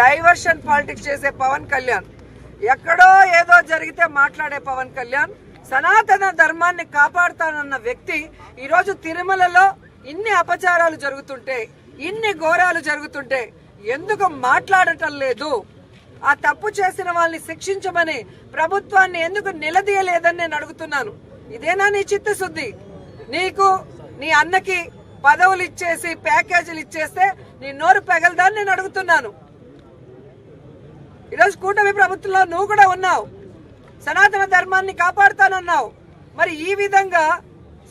Diversion politics చేసే పవన్ కళ్యాణ్. ఎక్కడో ఏదో జరిగితే మాట్లాడే పవన్ కళ్యాణ్. సనాతన ధర్మాన్ని కాపాడుతానన్న వ్యక్తి ఈరోజు తిరుమలలో ఇన్ని అపచారాలు జరుగుతుంటే ఇన్ని ఘోరాలు జరుగుతుంటే ఎందుకు మాట్లాడటం లేదు? ఆ తప్పు చేసిన వాళ్ళని శిక్షించమని ప్రభుత్వాన్ని ఎందుకు నిలదీయలేదని నేను అడుగుతున్నాను. ఇదేనా నీ చిత్తశుద్ధి? నీకు నీ అన్నకి పదవులు ఇచ్చేసి ప్యాకేజీలు ఇచ్చేస్తే నీ నోరు పెగలదాన్ని నేను అడుగుతున్నాను. ఈరోజు కూటమి ప్రభుత్వంలో నువ్వు కూడా ఉన్నావు. సనాతన ధర్మాన్ని కాపాడుతానన్నావు. మరి ఈ విధంగా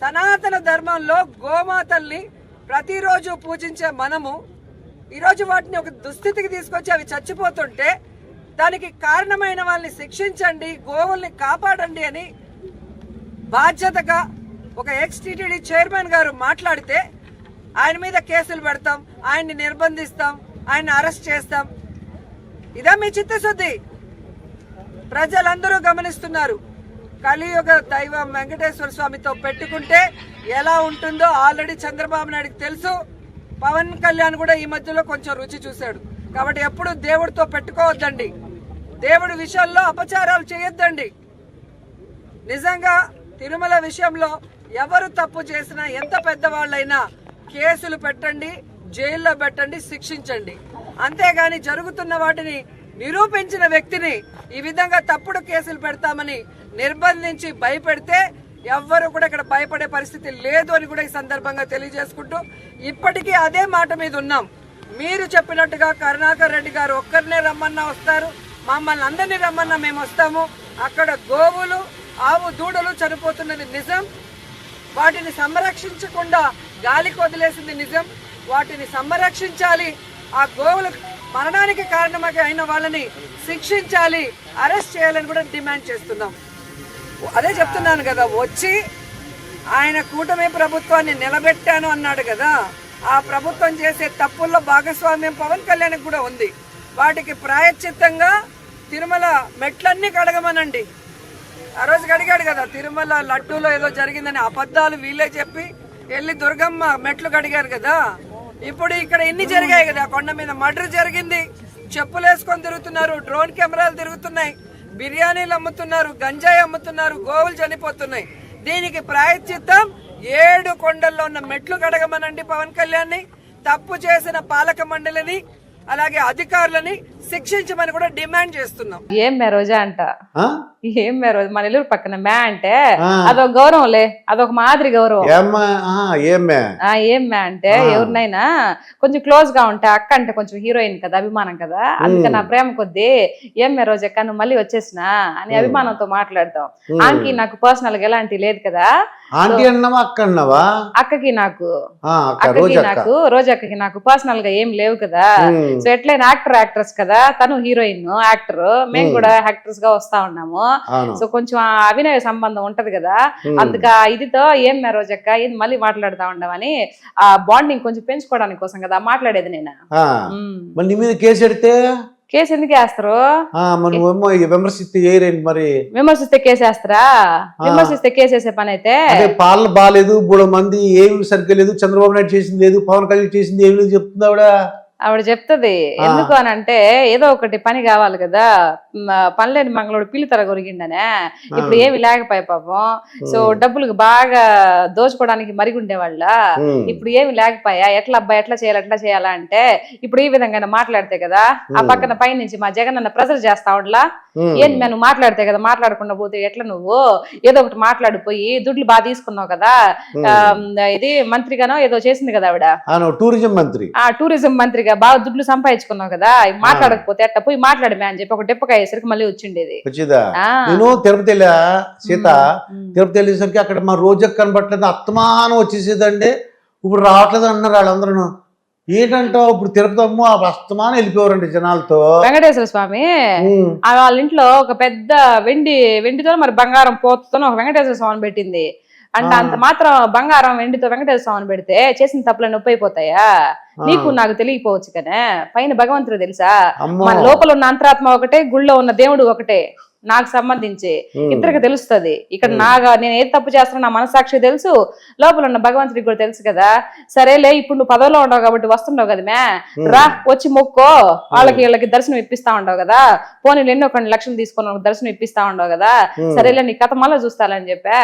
సనాతన ధర్మంలో గోమాతల్ని ప్రతిరోజు పూజించే మనము ఈరోజు వాటిని ఒక దుస్థితికి తీసుకొచ్చి అవి చచ్చిపోతుంటే దానికి కారణమైన వాళ్ళని శిక్షించండి గోవుల్ని కాపాడండి అని బాధ్యతగా ఒక ఎక్స్టీటీడీ చైర్మన్ గారు మాట్లాడితే ఆయన మీద కేసులు పెడతాం ఆయన్ని నిర్బంధిస్తాం ఆయన్ని అరెస్ట్ చేస్తాం ఇదా మీ చిత్తశుద్ధి. ప్రజలందరూ గమనిస్తున్నారు. కలియుగ దైవం వెంకటేశ్వర స్వామితో పెట్టుకుంటే ఎలా ఉంటుందో ఆల్రెడీ చంద్రబాబు నాయుడుకి తెలుసు. పవన్ కళ్యాణ్ కూడా ఈ మధ్యలో కొంచెం రుచి చూశాడు. కాబట్టి ఎప్పుడు దేవుడితో పెట్టుకోవద్దండి. దేవుడి విషయంలో అపచారాలు చేయొద్దండి. నిజంగా తిరుమల విషయంలో ఎవరు తప్పు చేసినా ఎంత పెద్దవాళ్ళైనా కేసులు పెట్టండి జైల్లో పెట్టండి శిక్షించండి. అంతేగాని జరుగుతున్న వాటిని నిరూపించిన వ్యక్తిని ఈ విధంగా తప్పుడు కేసులు పెడతామని నిర్బంధించి భయపెడితే ఎవ్వరు కూడా ఇక్కడ భయపడే పరిస్థితి లేదు అని కూడా ఈ సందర్భంగా తెలియజేసుకుంటూ ఇప్పటికీ అదే మాట మీద ఉన్నాం. మీరు చెప్పినట్టుగా కరుణాకర్ రెడ్డి గారు ఒక్కరినే రమ్మన్నా వస్తారు. మమ్మల్ని అందరినీ రమ్మన్నా మేము వస్తాము. అక్కడ గోవులు ఆవు దూడలు చనిపోతున్నది నిజం. వాటిని సంరక్షించకుండా గాలికి వదిలేసింది నిజం. వాటిని సంరక్షించాలి. ఆ గోవుల మరణానికి కారణమై అయిన వాళ్ళని శిక్షించాలి అరెస్ట్ చేయాలని కూడా డిమాండ్ చేస్తున్నాం. అదే చెప్తున్నాను కదా వచ్చి ఆయన కూటమి ప్రభుత్వాన్ని నిలబెట్టాను అన్నాడు కదా ఆ ప్రభుత్వం చేసే తప్పుల్లో భాగస్వామ్యం పవన్ కళ్యాణ్ కూడా ఉంది. వాటికి ప్రాయశ్చిత్తంగా తిరుమల మెట్లన్నీ కడగమనండి. ఆ రోజు కడిగాడు కదా తిరుమల లడ్డూలో ఏదో జరిగిందని అబద్ధాలు వీళ్ళే చెప్పి వెళ్ళి దుర్గమ్మ మెట్లు కడిగారు కదా ఇప్పుడు ఇక్కడ ఎన్ని జరిగాయి కదా కొండ మీద మర్డర్ జరిగింది. చెప్పులు వేసుకొని తిరుగుతున్నారు డ్రోన్ కెమెరాలు తిరుగుతున్నాయి బిర్యానీలు అమ్ముతున్నారు గంజాయి అమ్ముతున్నారు గోవులు చనిపోతున్నాయి. దీనికి ప్రాయశ్చిత్తం ఏడు కొండల్లో ఉన్న మెట్లు కడగమనండి పవన్ కళ్యాణ్ని తప్పు చేసిన పాలక మండలిని అలాగే అధికారులని శిక్షించమని కూడా డిమాండ్ చేస్తున్నాం. ఏం మే రోజా అంట? ఆ? ఏం మే రోజు? మన ఇల్లు పక్కన మే అంటే. అదొక గౌరవంలే అదొక మాదిరి గౌరవం. ఏం మే? అంటే. ఎవరినైనా కొంచెం క్లోజ్గా ఉంటే అక్క అంటే కొంచెం హీరోయిన్ కదా అభిమానం కదా అందుకే నా ప్రేమ కొద్దీ ఏం మే రోజు అక్క నువ్వు మళ్ళీ వచ్చేసినా అని అభిమానంతో మాట్లాడతాం. ఆమెకి నాకు పర్సనల్గా ఎలాంటి లేదు కదా. ఆంటీ అన్నావా అక్క అన్నావా? అక్కకి నాకు ఆ, అక్క అక్కకి నాకు నాకు పర్సనల్గా ఏం లేవు కదా. సో ఎట్లయినా యాక్టర్ యాక్ట్రెస్ కదా తను హీరోయిన్ యాక్టర్. మేము. కూడా యాక్టర్స్గా వస్తా ఉన్నాము. సో కొంచెం అభినయ సంబంధం ఉంటది కదా. అందుక ఇదితో ఏం రోజక్క ఇది మళ్ళీ మాట్లాడుతా ఉండమని ఆ బాండింగ్ కొంచెం పెంచుకోవడానికి కోసం కదా మాట్లాడేది నేను. నీ మీద కేసు పెడితే కేసు ఎందుకు వేస్తారు? విమర్శిస్తే ఏరేంటి మరి. విమర్శిస్తే కేసు వేస్తారా? విమర్శిస్తే కేసు వేసే పని అయితే. పాలన బాగాలేదు మూడు మంది ఏమి సరిగ్గా లేదు చంద్రబాబు నాయుడు చేసింది లేదు పవన్ కళ్యాణ్ చేసింది ఏమి లేదు చెప్తుంది ఆవిడ చెప్తది. ఎందుకు అని అంటే ఏదో ఒకటి పని కావాలి కదా పనిలేని మంగళోడు పిల్లి కొరిగిండనే ఇప్పుడు ఏమి లేకపోయా పాపం. సో డబ్బులకు బాగా దోచుకోవడానికి మరిగుండే వాళ్ళ ఉమ్. ఇప్పుడు ఏమి లేకపోయా ఎట్లా అబ్బాయి ఎట్లా చేయాలి ఎట్లా చేయాలా అంటే ఇప్పుడు ఈ విధంగా మాట్లాడితే కదా ఆ. పక్కన పై నుంచి మా జగన్ అన్న ప్రెజర్ చేస్తా ఉండలా. ఏంది మేము నువ్వు మాట్లాడితే కదా మాట్లాడకుండా పోతే ఎట్లా నువ్వు? ఏదో ఒకటి మాట్లాడిపోయి దుడ్లు బాగా తీసుకున్నావు కదా ఇది మంత్రిగానో ఏదో చేసింది కదా ఆవిడ. టూరిజం మంత్రి. ఆ టూరిజం మంత్రిగా బాగా దుడ్లు సంపాదించుకున్నావు కదా మాట్లాడకపోతే ఎట్లా పోయి మాట్లాడమే అని చెప్పి ఒక డెప్పకాయ వేసరికి మళ్ళీ వచ్చిండేది. వచ్చిందా. నేను తిరుపతి సీత. తిరుపతి వెళ్ళేసరికి అక్కడ మా రోజు కనబట్టలేదు అత్తమానం వచ్చేసేదండి. ఇప్పుడు రావట్లేదు అంటున్నారు వాళ్ళందరూ. ఏంటంటావు? ఇప్పుడు తిరుపతి అమ్మ అస్తమానం వెళ్ళిపోయారండి జనాలతో. వెంకటేశ్వర స్వామి వాళ్ళ ఇంట్లో ఒక పెద్ద వెండి వెండితో మరి బంగారం పోతుతో ఒక వెంకటేశ్వర స్వామిని పెట్టింది. అంటే ఆ. అంత మాత్రం బంగారం వెండితో వెంకటేశ్వర స్వామిని పెడితే చేసిన తప్పులు నొప్పి అయిపోతాయా. నీకు నాకు తెలియకపోవచ్చు కనే పైన భగవంతుడు తెలుసా? మన లోపల ఉన్న అంతరాత్మ ఒకటే గుళ్ళో ఉన్న దేవుడు ఒకటే నాకు సంబంధించి. ఇద్దరికి తెలుస్తది. ఇక్కడ నాగా నేను ఏది తప్పు చేస్తున్నా నా మనసాక్షి తెలుసు. లోపల ఉన్న భగవంతుడికి కూడా తెలుసు కదా. సరేలే ఇప్పుడు నువ్వు పదవిలో ఉండవు కాబట్టి వస్తుండవు కదా మే. రా వచ్చి మొక్కో. వాళ్ళకి వీళ్ళకి దర్శనం ఇప్పిస్తా ఉండవు కదా. పోనీ ఎన్నో కొన్ని లక్షలు తీసుకొని దర్శనం ఇప్పిస్తా ఉండవు కదా. సరేలే నీ కథ మళ్ళీ చూస్తాలని చెప్పా.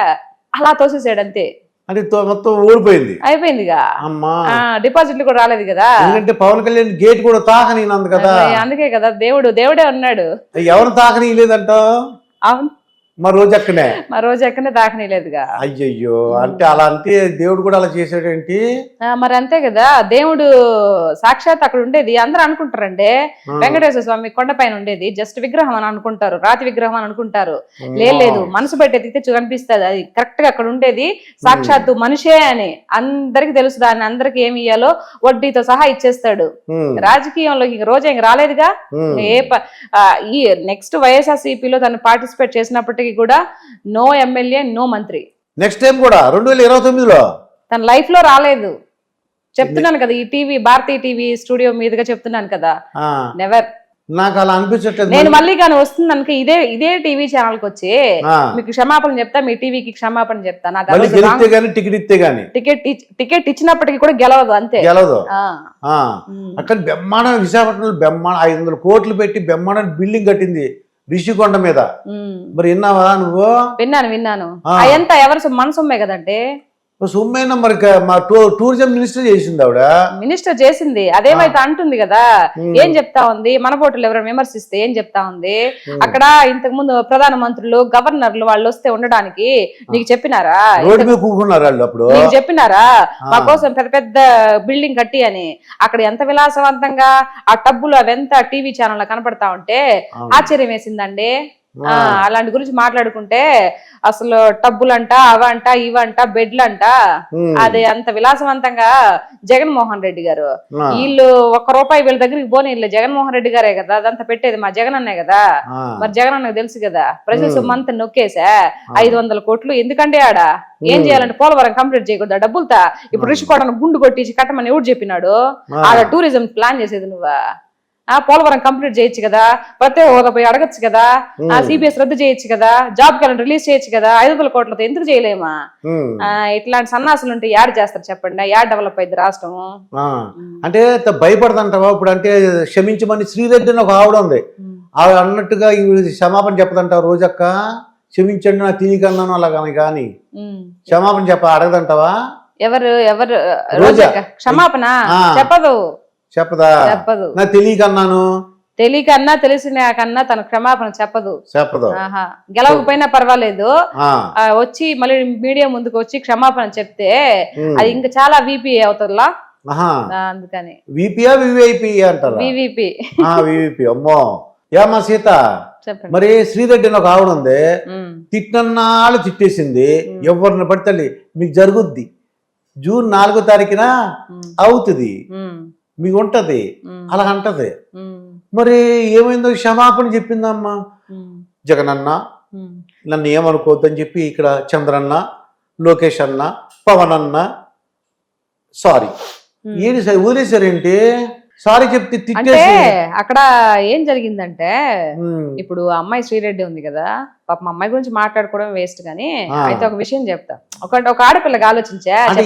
అలా తోసేసాడు అంతే అంటే మొత్తం ఓడిపోయింది అయిపోయిందిగా. అమ్మా. డిపాజిట్లు కూడా రాలేదు కదా. ఎందుకంటే పవన్ కళ్యాణ్ గేట్ కూడా తాకనినందు కదా. అదే, అందుకే కదా దేవుడు దేవుడే ఉన్నాడు. ఎవరు తాకనీయలేదంటావు? అవును. మా రోజక్కనే మా రోజు దాకనీలేదుగా. అయ్యయ్యో అంటే అలా అంటే దేవుడు కూడా అలా చేసాడేంటి మరి అంతే కదా దేవుడు సాక్షాత్ అక్కడ ఉండేది అందరూ అనుకుంటారండి. వెంకటేశ్వర స్వామి కొండపైన ఉండేది జస్ట్ విగ్రహం అని అనుకుంటారు రాతి విగ్రహం అని అనుకుంటారు. లేదు మనసు పెట్టి ఎత్తితే కనిపిస్తుంది అది కరెక్ట్గా అక్కడ ఉండేది. సాక్షాత్తు మనిషే అని అందరికి తెలుసు దాన్ని అందరికి ఏమి ఇయ్యాలో వడ్డీతో సహా ఇచ్చేస్తాడు. రాజకీయంలో ఇంక రోజు ఇంక రాలేదుగా? ఏ ఈ నెక్స్ట్ వైఎస్ఆర్సీపీలో తను పార్టిసిపేట్ చేసినప్పటికీ కూడా నో ఎమ్మెల్యే నో మంత్రి. నెక్స్ట్ టైం కూడా రెండు వేల ఇరవై తొమ్మిదిలో? తన లైఫ్లో రాలేదు. చెప్తున్నాను కదా ఈ టీవీ భారతీయ టీవీ స్టూడియో మీదుగా చెప్తున్నాను కదా. నెవర్ నాకు అలా అనిపించట్లేదు నేను మళ్ళీ కానీ వస్తుంది ఇదే ఇదే టీవీ ఛానల్కి వచ్చి మీకు క్షమాపణ చెప్తా మీ టీవీకి క్షమాపణ చెప్తా. నాకు టికెట్ ఇస్తే గానీ. టికెట్ టికెట్ ఇచ్చినప్పటికీ కూడా గెలవదు అంతే. ఉమ్. అక్కడ బ్రహ్మాండ విశాఖపట్నంలో బ్రహ్మాండ ఐదు వందల కోట్లు పెట్టి బ్రహ్మాండ బిల్డింగ్ కట్టింది. రిషికొండ మీద. మరి విన్నావా నువ్వు విన్నాను విన్నాను ఆ. అయంతా ఎవరు సొ- మన సొమ్మే కదంటే సొమ్మైనా మరి టూరిజం మినిస్టర్ చేసింది ఆవిడ మినిస్టర్ చేసింది అదేమైతే అంటుంది కదా. ఏం చెప్తా ఉంది మన పోటీలు ఎవరైనా విమర్శిస్తే ఏం చెప్తా ఉంది. అక్కడ ఇంతకు ముందు ప్రధాన మంత్రులు గవర్నర్లు వాళ్ళు వస్తే ఉండడానికి నీకు చెప్పినారా అప్పుడు నీకు చెప్పినారా. మా కోసం పెద్ద పెద్ద బిల్డింగ్ కట్టి అని అక్కడ ఎంత విలాసవంతంగా ఆ టబ్బులు అవెంత టీవీ ఛానల్ కనపడతా ఉంటే. ఆశ్చర్యం వేసిందండి. అలాంటి గురించి మాట్లాడుకుంటే అసలు టబ్బులంట అవంట ఇవంట బెడ్లంట. అది అంత విలాసవంతంగా జగన్మోహన్ రెడ్డి గారు. వీళ్ళు ఒక్క రూపాయి వీళ్ళ దగ్గరికి పోనీ వీళ్ళు జగన్మోహన్ రెడ్డి గారే కదా అదంతా పెట్టేది మా జగన్ అన్నే కదా. మరి జగన్ అన్నకు తెలుసు కదా ప్రజల. సొమ్మంతా నొక్కేసా ఐదు వందల కోట్లు ఎందుకంటే ఆడ ఏం. చేయాలంటే పోలవరం కంప్లీట్ చేయకూడదు డబ్బులతా ఇప్పుడు రిషికోటను గుండు కొట్టించి కట్టమని ఎవడు చెప్పినాడు. ఆడ టూరిజం ప్లాన్ చేసేది నువ్వా ఆ పోలవరం కంప్లీట్ చేయొచ్చు కదా ప్రత్యేక హోదా పోయి అడగచ్చు కదా ఆ. సిబిఎస్ రద్దు చేయొచ్చు కదా జాబ్ క్యాలెండర్ రిలీజ్ చేయొచ్చు కదా ఐదు వందల కోట్లతో ఎందుకు చేయలేమా. ఆ, ఇట్లాంటి సన్నాసులు ఉంటే యాడ్ చేస్తారు చెప్పండి యాడ్ డెవలప్ అయింది రాష్ట్రం. అంటే భయపడదంటావా ఇప్పుడు అంటే క్షమించమని శ్రీరెడ్డి అని ఒక ఆవిడ ఉంది ఆవిడ అన్నట్టుగా క్షమాపణ చెప్పదంటావు రోజక్క క్షమించండి నా తినికన్నాను అలా కానీ. క్షమాపణ చెప్ప అడగదంటావా ఎవరు ఎవరు. రోజక్క క్షమాపణ. చెప్పదు చెప్పదా? చెప్పదు. నా తెలియకన్నాను. తెలియకన్నా తెలిసిన కన్నా తన క్షమాపణ చెప్పదు. చెప్పదు. గెలవకపోయినా పర్వాలేదు. వచ్చి మళ్ళీ మీడియా ముందుకు వచ్చి క్షమాపణ చెప్తే. అది ఇంకా చాలా విపి అవుతుందిలా అందుకని. విపియా వివిఐపి అంటారా? వివిపి వివిపి అమ్మో. ఏమ్మా సీత? మరి శ్రీరెడ్డి ఒక ఆవిడ ఉంది. తిట్టన్నాళ్ళు తిట్టేసింది. ఎవరిని పడితే మీకు జరుగుద్ది. జూన్ నాలుగో తారీఖున అవుతుంది. మీకు ఉంటది అలా అంటది మరి ఏమైందో క్షమాపణ చెప్పిందమ్మా. జగనన్న. నన్ను ఏమనుకోవద్దని చెప్పి ఇక్కడ చంద్రన్న లోకేష్ అన్న పవన్ అన్న సారీ. ఏంటి సార్? వదిలేశారేంటి? సారీ చెప్తే అంటే అక్కడ ఏం జరిగిందంటే ఇప్పుడు అమ్మాయి శ్రీరెడ్డి ఉంది కదా పాప మా అమ్మాయి గురించి మాట్లాడుకోవడం వేస్ట్ కానీ. అయితే ఒక విషయం చెప్తా. ఒక ఒక ఆడపిల్లకి ఆలోచించా అంటే